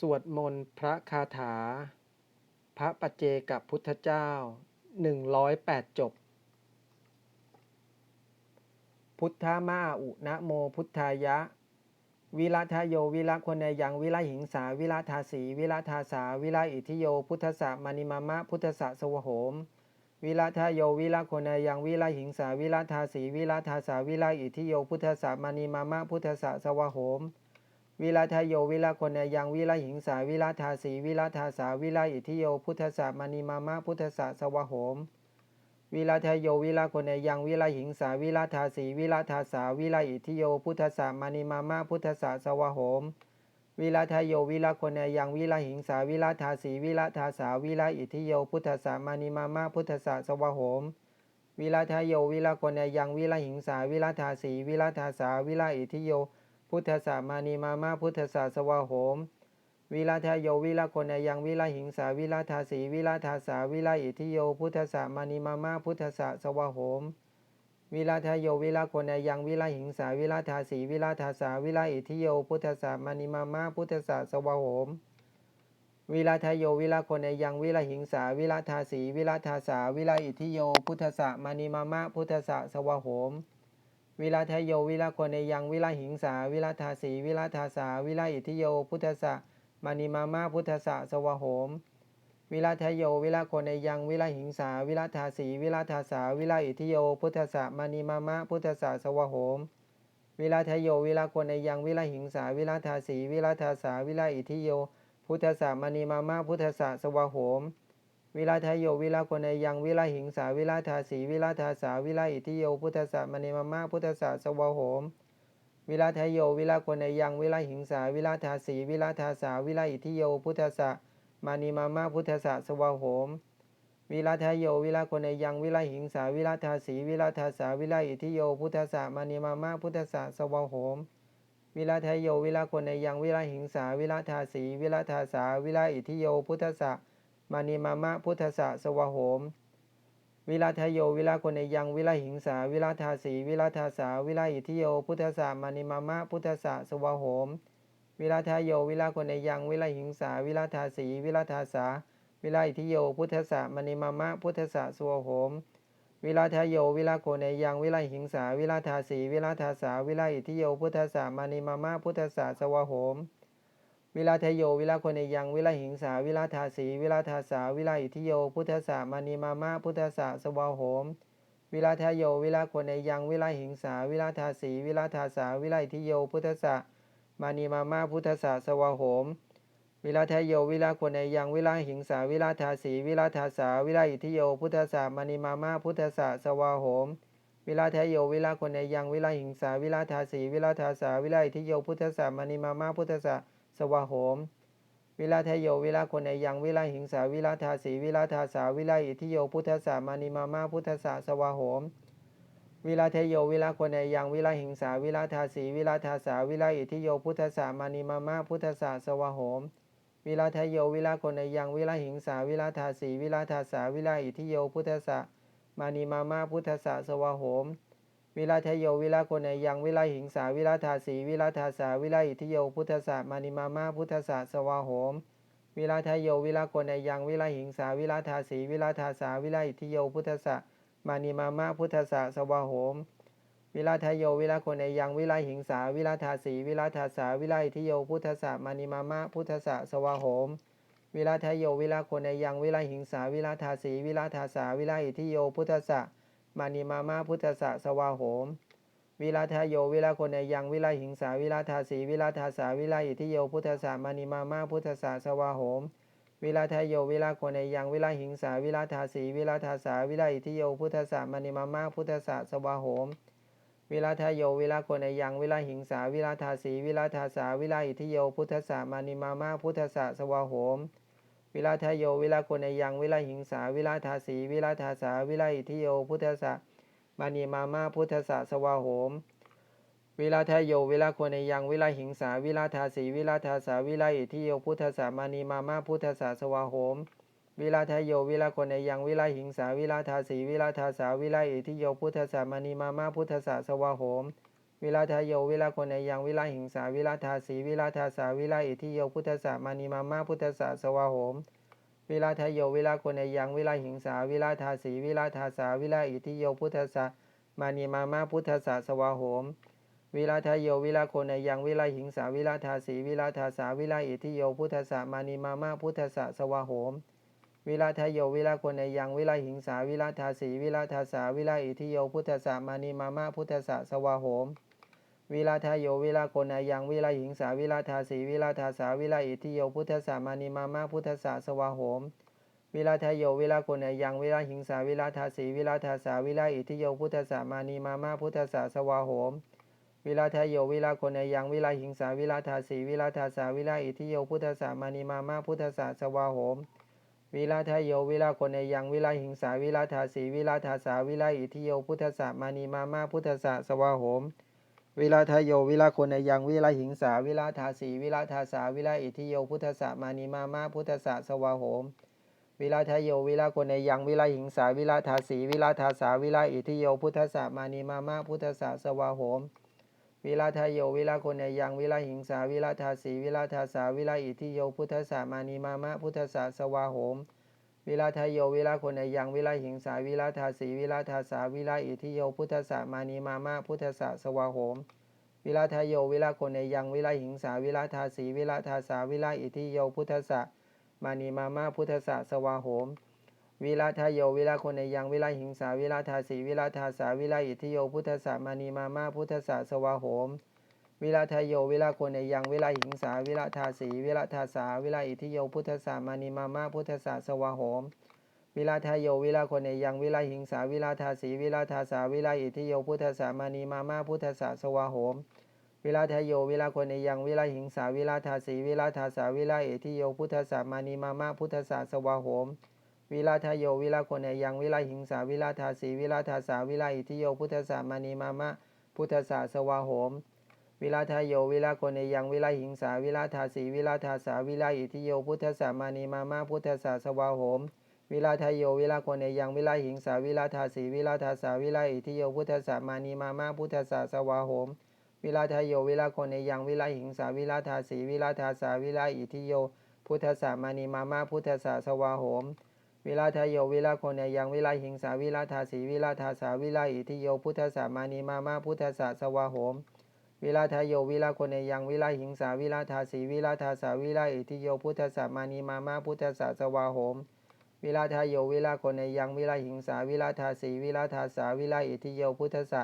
สวดมนต์พระคาถา พระปัจเจกับพุทธเจ้า 108 จบ พุทธมาอุนะโมพุทธายะ วิรัทโยวิรัคนในยังวิรัหิงสาวิรัทาสีวิรัทาสาวิรัอิทิโยพุทธสะมานิมามะพุทธสะสวโหม วิรัทโยวิรัคนในยังวิรัหิงสาวิรัทาสีวิรัทาสาวิรัอิทิโยพุทธสะมานิมามะพุทธสะสวโหม วิรัทโยวิรัคนยังวิรัหิงสาวิรัทาสีวิรัทาสาวิรัอิทิโยพุทธสะมานิมามะพุทธสะสวะโหม วิรัทโยวิรัคนยังวิรัหิงสาวิรัทาสีวิรัทาสาวิรัอิทิโยพุทธสะมานิมามะพุทธสะสวะโหม วิรัทโยวิรัคนยังวิรัหิงสาวิรัทาสีวิรัทาสาวิรัอิทิโยพุทธสะมานิมามะพุทธสะสวะโหมวิรัทโยวิรัคนยังวิรัหิงสาวิรัทาสีวิรัทาสาวิรัอิทิโย พุทธสามานิมามาพุทธสาสวาโหม วิราทโยวิราคนในยังวิราหิงสาวิราทาสีวิราทาสาวิราอิทิโยพุทธสามานิมามาพุทธสาสวาโหม วิราทโยวิราคนในยังวิราหิงสาวิราทาสีวิราทาสาวิราอิทิโยพุทธสามานิมามาพุทธสาสวาโหมวิราทโยวิราคนในยังวิราหิงสาวิราทาสีวิราทาสาวิราอิทิโย พุทธสามานิมามาพุทธสาสวาโหม วิราทโยวิราคนในยังวิราหิงสา วิราทาสีวิราทาสา วิราอิทิโย พุทธะมานิมามาพุทธะสวโหม วิราทโยวิราคนในยังวิราหิงสา วิราทาสีวิราทาสา วิราอิทิโย พุทธะมานิมามาพุทธะสวโหม วิราทโยวิราคนในยังวิราหิงสา วิราทาสีวิราทาสา วิราอิทิโย พุทธะมานิมามาพุทธะสวโหม วิราทายโยวิราคนในยังวิราหิงสาวิราทาสีวิราทาสาวิราอิทิโยพุทธะมณีมามาพุทธะสวโหม วิราทายโยวิราคนในยังวิราหิงสาวิราทาสีวิราทาสาวิราอิทิโยพุทธะมานีมามาพุทธะสวโหม วิราทายโยวิราคนในยังวิราหิงสาวิราทาสีวิราทาสาวิราอิทิโยพุทธะมานีมามาพุทธะสวโหมวิราทายโยวิราคนในยังวิราหิงสาวิราทาสีวิราทาสาวิราอิทิโยพุทธะ มานิมามะพุทธะสวโหม วิราทโย วิราคนในยังวิราหิงสา วิราทาสีวิราทาสา วิราอิทิโย พุทธะมานิมามะพุทธะสวโหม วิราทโย วิราคนในยังวิราหิงสา วิราทาสีวิราทาสา วิราอิทิโย พุทธะมานิมามะพุทธะสวโหมวิราทโย วิราคนในยัง วิราหิงสา วิราทาสีวิราทาสา วิราอิทิโย พุทธะมานิมามะพุทธะสวโหม วิราทโย วิราคนในยัง วิราหิงสา วิราทาสี วิราทาสา วิราอิทิโย พุทธะมานีมามาพุทธะสวาโหม วิราทโย วิราคนในยัง วิราหิงสา วิราทาสี วิราทาสา วิราอิทิโย พุทธะมานีมามาพุทธะสวาโหม วิราทโย วิราคนในยัง วิราหิงสา วิราทาสี วิราทาสา วิราอิทิโย พุทธะมานีมามาพุทธะสวาโหมวิราทโยวิราคนในยังวิราหิงสาวิราทาสีวิราทาสาวิราอิทิโยพุทธะมานีมามาพุทธะ สวาโหม วิราทโย วิราคนในยังวิราหิงสา วิราทาสีวิราทาสา วิราอิทิโย พุทธะมานิมามาพุทธะสวาโหม วิราทโย วิราคนในยังวิราหิงสา วิราทาสีวิราทาสา วิราอิทิโย พุทธะมานิมามาพุทธะสวาโหมวิราทโย วิราคนในยังวิราหิงสา วิราทาสีวิราทาสา วิราอิทิโย พุทธะมานิมามาพุทธะสวาโหม วิราทยโยวิราคนในยังวิราหิงสาวิราทาสีวิราทาสาวิราอิทิโยพุทธะมานิมามาพุทธะสวาโหม วิราทยโยวิราคนในยังวิราหิงสาวิราทาสีวิราทาสาวิราอิทิโยพุทธะมานิมามาพุทธะสวาโหม วิราทยโยวิราคนในยังวิราหิงสาวิราทาสีวิราทาสาวิราอิทิโยพุทธะมานิมามาพุทธะสวาโหมวิราทยโยวิราคนในยังวิราหิงสาวิราทาสีวิราทาสาวิราอิทิโยพุทธะ มานิมามาพุทธะสวาโหม วิราทโยวิราคนในยังวิราหิงสาวิราทาสีวิราทาสาวิราอิทิโยพุทธะมานิมามาพุทธะสวาโหม วิราทโยวิราคนในยังวิราหิงสาวิราทาสีวิราทาสาวิราอิทิโยพุทธะมานิมามาพุทธะสวาโหมวิราทโยวิราคนในยังวิราหิงสาวิราทาสีวิราทาสาวิราอิทิโยพุทธะมานิมามาพุทธะสวาโหม วิราทโย วิราคนในยัง วิราหิงสา วิราทาสีวิราทาสา วิราอิทิโย พุทธะมานีมามาพุทธะสวาโหม วิราทโย วิราคนในยัง วิราหิงสา วิราทาสีวิราทาสา วิราอิทิโย พุทธะมานีมามาพุทธะสวาโหม วิราทโย วิราคนในยัง วิราหิงสา วิราทาสีวิราทาสา วิราอิทิโย พุทธะมานีมามาพุทธะสวาโหม วิลาทายโยวิลาคนในยังวิลาหิงสาวิลาทาสีวิลาทาสาวิลาอิทิโยพุทธสามานิมามาพุทธสาสวะโหม วิลาทายโยวิลาคนในยังวิลาหิงสาวิลาทาสีวิลาทาสาวิลาอิทิโยพุทธสามานิมามาพุทธสาสวะโหม วิลาทายโยวิลาคนในยังวิลาหิงสาวิลาทาสีวิลาทาสาวิลาอิทิโยพุทธสามานิมามาพุทธสาสวะโหม วิลาทโยวิลาคนในยังวิลาหิงสาวิลาทาสีวิลาทาสาวิลาอิทิโยพุทธสามานีมามาพุทธสะสวาโหม วิลาทโยวิลาคนในยังวิลาหิงสาวิลาทาสีวิลาทาสาวิลาอิทิโยพุทธสามานีมามาพุทธสะสวาโหม วิลาทโยวิลาคนในยังวิลาหิงสาวิลาทาสีวิลาทาสาวิลาอิทิโยพุทธสามานีมามาพุทธสะสวาโหมวิลาทายโยวิลาคนในยังวิลาหิงสาวิลาทาสีวิลาทาสาวิลาอิทิโยพุทธสามานีมามาพุทธสะสวาโหม วิราทโยวิราคนในยังวิราหิงสาวิราทาสีวิราทาสาวิลาอิทิโยพุทธสะมานีมามาพุทธสะสวาโหม วิราทโยวิราคนในยังวิราหิงสาวิราทาสีวิราทาสาวิลาอิทิโยพุทธสะมานีมามาพุทธสะสวาโหม วิราทโยวิราคนในยังวิราหิงสาวิราทาสีวิราทาสาวิลาอิทิโยพุทธสะมานีมามาพุทธสะสวาโหม วิลาทายโยวิลาคนยังวิลาหิงสาวิลาทาสีวิลาทาสาวิลาอิทิโยพุทธสามานีมามะพุทธสาสวาโหม วิลาทายโยวิลาคนยังวิลาหิงสาวิลาทาสีวิลาทาสาวิลาอิทิโยพุทธสามานีมามะพุทธสาสวาโหม วิลาทายโยวิลาคนยังวิลาหิงสาวิลาทาสีวิลาทาสาวิลาอิทิโยพุทธสามานีมามะพุทธสาสวาโหม วิราทายโยวิราคนในยังวิราหิงสาวิราทาสีวิราทาสาวิราอิทธิโยพุทธสามานีมามาพุทธสาสวะโหม วิราทายโยวิราคนในยังวิราหิงสาวิราทาสีวิราทาสาวิราอิทธิโยพุทธสามานีมามาพุทธสาสวะโหม วิราทายโยวิราคนในยังวิราหิงสาวิราทาสีวิราทาสาวิราอิทธิโยพุทธสามานีมามาพุทธสาสวะโหมวิราทายโยวิราคนในยังวิราหิงสาวิราทาสีวิราทาสาวิราอิทธิโยพุทธสามานีมามาพุทธสาสวะโหม วิราทโยวิราโคเนยังวิราหิงสาวิราทาสีวิราทาสาวิราอิทิโยพุทธสามานีมามะพุทธสาสวาโหม วิราทโยวิราโคเนยังวิราหิงสาวิราทาสีวิราทาสาวิราอิทิโยพุทธสามานีมามะพุทธสาสวาโหม วิราทโยวิราโคเนยังวิราหิงสาวิราทาสีวิราทาสาวิราอิทิโยพุทธสามานีมามะพุทธสาสวาโหม วิราทโยวิราโคเนยังวิราหิงสาวิราทาสีวิราทาสาวิราอิทิโยพุทธสามานีมามาพุทธสาสวาโหม วิลาทายโยวิลาโคเนยังวิลาหิงสาวิลาทาสีวิลาทาสาวิลาอิทิโยพุทธสามานีมามาพุทธสาสวะโหม วิลาทายโยวิลาโคเนยังวิลาหิงสาวิลาทาสีวิลาทาสาวิลาอิทิโยพุทธสามานีมามาพุทธสาสวะโหม วิลาทายโยวิลาโคเนยังวิลาหิงสาวิลาทาสีวิลาทาสาวิลาอิทิโยพุทธสา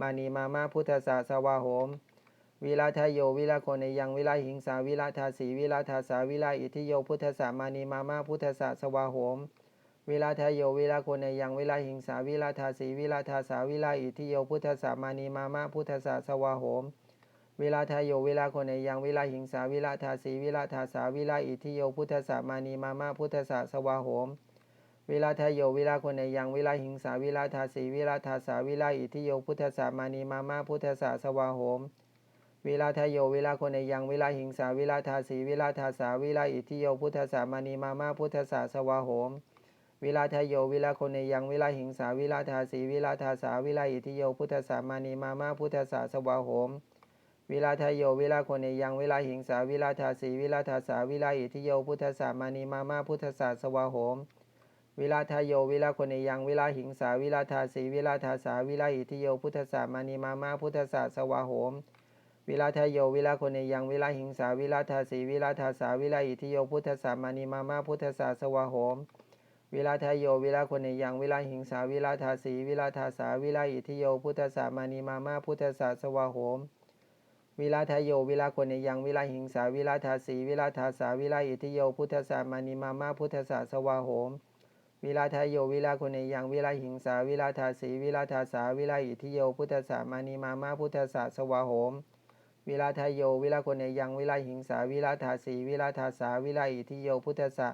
มานีมามาพุทธสาสวะโหม วิราทายโยวิราโคเนยังวิราหิงสาวิราทาสีวิราทาสาวิราอิทิโยพุทธสามานีมามาพุทธสาสวาโหมวิราทายโยวิราโคเนยังวิราหิงสาวิราทาสีวิราทาสาวิราอิทิโยพุทธสามานีมามาพุทธสาสวาโหมวิราทายโยวิราโคเนยังวิราหิงสาวิราทาสีวิราทาสาวิราอิทิโยพุทธสามานีมามาพุทธสาสวาโหมวิราทายโยวิราโคเนยังวิราหิงสาวิราทาสีวิราทาสาวิราอิทิโยพุทธสามานีมามาพุทธสาสวาโหม วลาทโยเวลาคนในยังเวลาหิงสาเวลาทาสีเวลาทาสาเวลาอิทิโยพุทธสามานีมามาพุทธสาสวาโหมเวลาทโยเวลาคนในยังเวลาหิงสาเวลาทาสีเวลาทาสาเวลาอิทิโยพุทธสามานีมามาพุทธสาสวาโหมเวลาทโยเวลาคนในยังเวลาหิงสาเวลาทาสีเวลาทาสาเวลาอิทิโยพุทธสามานีมามาพุทธสาสวาโหมเวลาทโยเวลาคนในยังเวลาหิงสาเวลาทาสีเวลาทาสาเวลาอิทิโยพุทธสามานีมามาพุทธสาสวาโหม วิลาทายโยวิลาคนในยังวิลาหิงสาวิลาทาสีวิลาทาสาวิลาอิทิโยพุทธสามานิมามาพุทธสาสวะโหมวิลาทายโยวิลาคนในยังวิลาหิงสาวิลาทาสีวิลาทาสาวิลาอิทิโยพุทธสามานิมามาพุทธสาสวะโหมวิลาทายโยวิลาคนในยังวิลาหิงสาวิลาทาสีวิลาทาสาวิลาอิทิโยพุทธสามานิมามาพุทธสาสวะโหมวิลาทายโยวิลาคนในยังวิลาหิงสาวิลาทาสีวิลาทาสาวิลาอิทิโยพุทธสามานิมามาพุทธสาสวะโหม วิราทายโย วิราคนเนยัง วิราหิงสา วิราทาสี วิราทาสา วิลาอิทิโยพุทธะ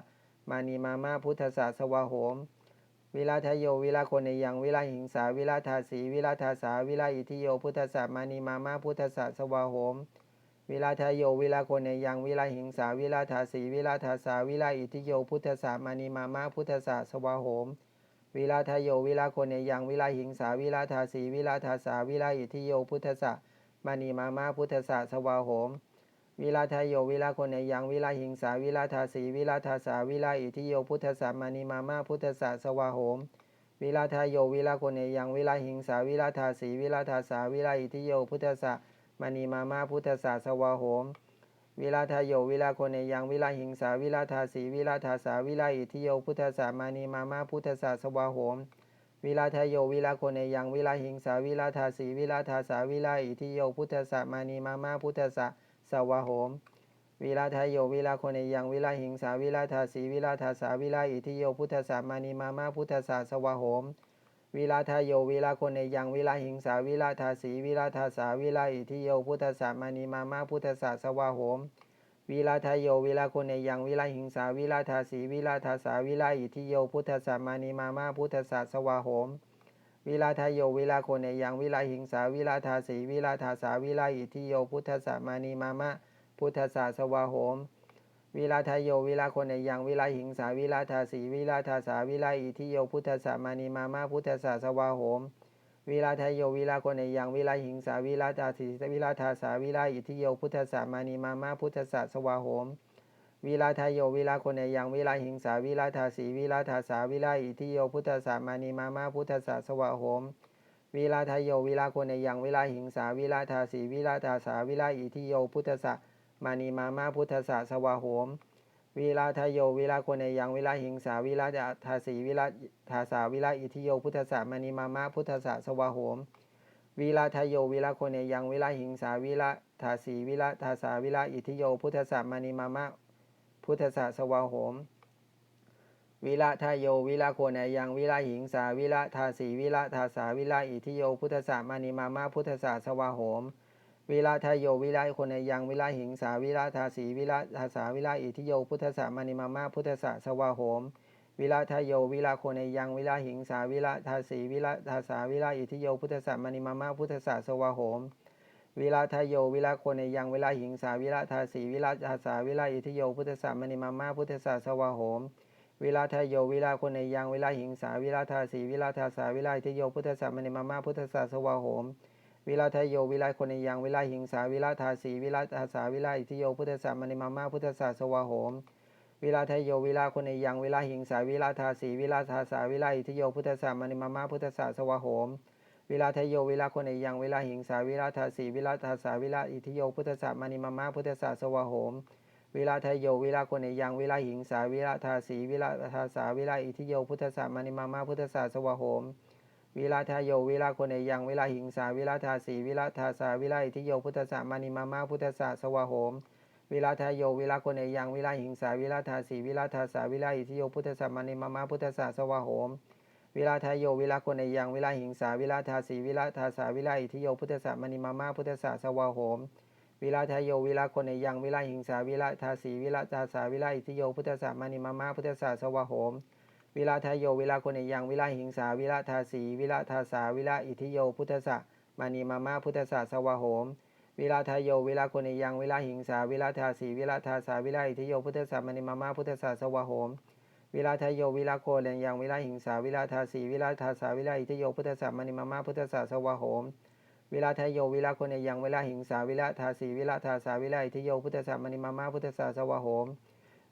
มานีมามาพุทธะสวะโหมวิราทายโยวิราคนเนยังวิราหิงสาวิราทาสีวิราทาสาวิลาอิทิโย พุทธะมานีมามาพุทธะสวะโหม วิราทายโย วิราคนเนยัง วิราหิงสา วิราธาสี วิราธาสา วิราอิทิโย พุทธะมานีมามาพุทธะสวะโหม วิราทายโย วิราคนเนยัง วิราหิงสา วิราธาสี วิราธาสา วิราอิทิโย พุทธะ มานีมามาพุทธสะสวาโหม วิลาทายโยวิลาคนในยังวิลาหิงสาวิลาทาสีวิลาทาสาวิลาอิทิโยพุทธสามานีมามาพุทธสะสวาโหม วิลาทายโยวิลาคนในยังวิลาหิงสาวิลาทาสีวิลาทาสาวิลาอิทิโยพุทธสะมานีมามาพุทธสะสวาโหมวิลาทายโยวิลาคนในยังวิลาหิงสาวิลาทาสีวิลาทาสาวิลาอิทิโยพุทธสะมานีมามาพุทธสะสวาโหม วิลาทายโยวิลาคนในยังวิลาหิงสาวิลาทาสีวิลาทาสาวิลาอิทิโยพุทธะมานีมามาพุทธะสวาโหมวิลาทายโยวิลาคนในยังวิลาหิงสาวิลาทาสีวิลาทาสาวิลาอิทิโยพุทธะมานีมามาพุทธะสวาโหมวิลาทายโยวิลาคนในยังวิลาหิงสาวิลาทาสีวิลาทาสาวิลาอิทิโยพุทธะมานีมามาพุทธะสวาโหม วิลาทายโยวิลาคนในยังวิลาหิงสาวิลาทาสีวิลาทาสาวิลาอิทิโยพุทธสสะมานีมามาพุทธสสะสวาโหมวิลาทายโยวิลาคนในยังวิลาหิงสาวิลาทาสีวิลาทาสาวิลาอิทิโยพุทธสสะมานีมามาพุทธสสะสวาโหมวิลาทายโยวิลาคนในยังวิลาหิงสาวิลาทาสีวิลาทาสาวิลาอิทิโยพุทธสสะมานีมามาพุทธสสะสวาโหม วิลาทายโยวิลาคนในยังวิลาหิงสาวิลาทาสีวิลาทาสาวิลาอิทิโยพุทธสสะมานีมามาพุทธสะสวาโหมวิลาทายโยวิลาคนในยังวิลาหิงสาวิลาทาสีวิลาทาสาวิลาอิทิโยพุทธสสะมานีมามาพุทธสะสวาโหมวิลาทายโยวิลาคนในยังวิลาหิงสาวิลาทาสีวิลาทาสาวิลาอิทิโยพุทธสะมานีมามาพุทธสสะสวาโหม วิลาทายโยวิลาคนในยังวิลาหิงสาวิลาทาสีวิลาทาสาวิลาอิทิโยพุทธสสะมานีมามาพุทธสสะสวาโหมวิลาทายโยวิลาคนในยังวิลาหิงสาวิลาทาสีวิลาทาสาวิลาอิทิโยพุทธสสะมานีมามาพุทธสสะสวาโหมวิลาทายโยวิลาคนในยังวิลาหิงสาวิลาทาสีวิลาทาสาวิลาอิทิโยพุทธสสะมานีมามาพุทธสสะสวาโหม วิลาทายโยวิลาคนในยังวิลาหิงสาวิลาทาสีวิลาทาสาวิลาอิทิโยพุทธสสะมานีมามาพุทธสะสวาโหม วิลาทายโยวิลาคนในยังวิลาหิงสาวิลาทาสีวิลาทาสาวิลาอิทิโยพุทธสสะมานีมามาพุทธสะสวาโหม วิลาทายโยวิลาคนในยังวิลาหิงสาวิลาทาสีวิลาทาสาวิลาอิทิโยพุทธสสะมานีมามาพุทธสะสวาโหมวิลาทายโยวิลาคนในยังวิลาหิงสาวิลาทาสีวิลาทาสาวิลาอิทิโยพุทธสสะมานีมามาพุทธสสะสวาโหม วิลาทายโย วิลาคนในยัง วิลาหิงสา วิลาทาสีวิลาทาสา วิลาอิทิโย พุทธสสะมานีมามาพุทธสสะสวาโหม วิลาทายโย วิลาคนในยัง วิลาหิงสา วิลาทาสีวิลาทาสา วิลาอิทิโย พุทธสสะมานิมามาพุทธสสะสวาโหม วิลาทายโย วิลาคนในยัง วิลาหิงสา วิลาทาสีวิลาทาสา วิลาอิทิโย พุทธสสะมานิมามาพุทธสสะสวาโหม วิลาทายโย วิลาคนในยัง วิลาหิงสา วิลาทาสีวิลาทาสา วิลาอิทิโย พุทธสสะมานิมามาพุทธสสะสวาโหม วิลาทายโยวิลาคนในยังวิลาหิงสาวิลาทาสีวิลาทาสาวิลาอิทิโยพุทธสสะมานิมามาพุทธสสะสวาโหมวิลาทายโยวิลาคนในยังวิลาหิงสาวิลาทาสีวิลาทาสาวิลาอิทิโยพุทธสสะมานิมามาพุทธสสะสวาโหมวิลาทายโยวิลาคนในยังวิลาหิงสาวิลาทาสีวิลาทาสาวิลาอิทิโยพุทธสสะมานิมามาพุทธสสะสวาโหมวิลาทายโยวิลาคนในยังวิลาหิงสาวิลาทาสีวิลาทาสาวิลาอิทิโยพุทธสสะมานิมามาพุทธสสะสวาโหม วิลาทายโยวิลาคนในยังวิลาหิงสาวิลาทาสีวิลาทาสาวิลาอิทิโยพุทธสะมานิมามาพุทธสะสวาโหมวิลาทายโยวิลาคนในยังวิลาหิงสาวิลาทาสีวิลาทาสาวิลาอิทิโยพุทธสะมานิมามาพุทธสะสวาโหมวิลาทายโยวิลาโคในยังวิลาหิงสาวิลาทาสีวิลาทาสาวิลาอิทิโยพุทธสะมานิมามาพุทธสะสวาโหมวิลาทายโยวิลาคนในยังวิลาหิงสาวิลาทาสีวิลาทาสาวิลาอิทิโยพุทธสะมานิมามาพุทธสะสวาโหม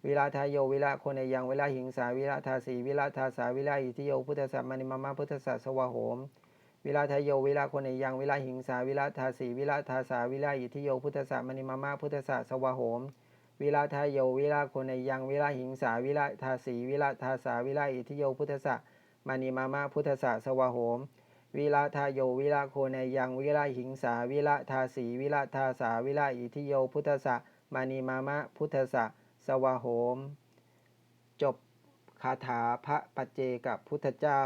วิลาทายโยวิลาโคนในยังวิลาหิงสาวิลาทาสีวิลาทาสาวิลาอิทิโยพุทธสสะมานิมามาพุทธสสะสวาโหม วิลาทายโยวิลาโคนในยังวิลาหิงสาวิลาทาสีวิลาทาสาวิลาอิทิโยพุทธสสะมานิมามาพุทธสสะสวาโหม วิลาทายโยวิลาโคนในยังวิลาหิงสาวิลาทาสีวิลาทาสาวิลาอิทิโยพุทธสสะมานิมามาพุทธสสะสวาโหมวิลาทายโยวิลาโคนในยังวิลาหิงสาวิลาทาสีวิลาทาสาวิลาอิทิโยพุทธสสะมานิมามะพุทธสสะ สวาโหม จบคาถาพระปัจเจกับพุทธเจ้า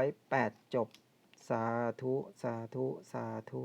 108 จบ สาธุ สาธุ สาธุ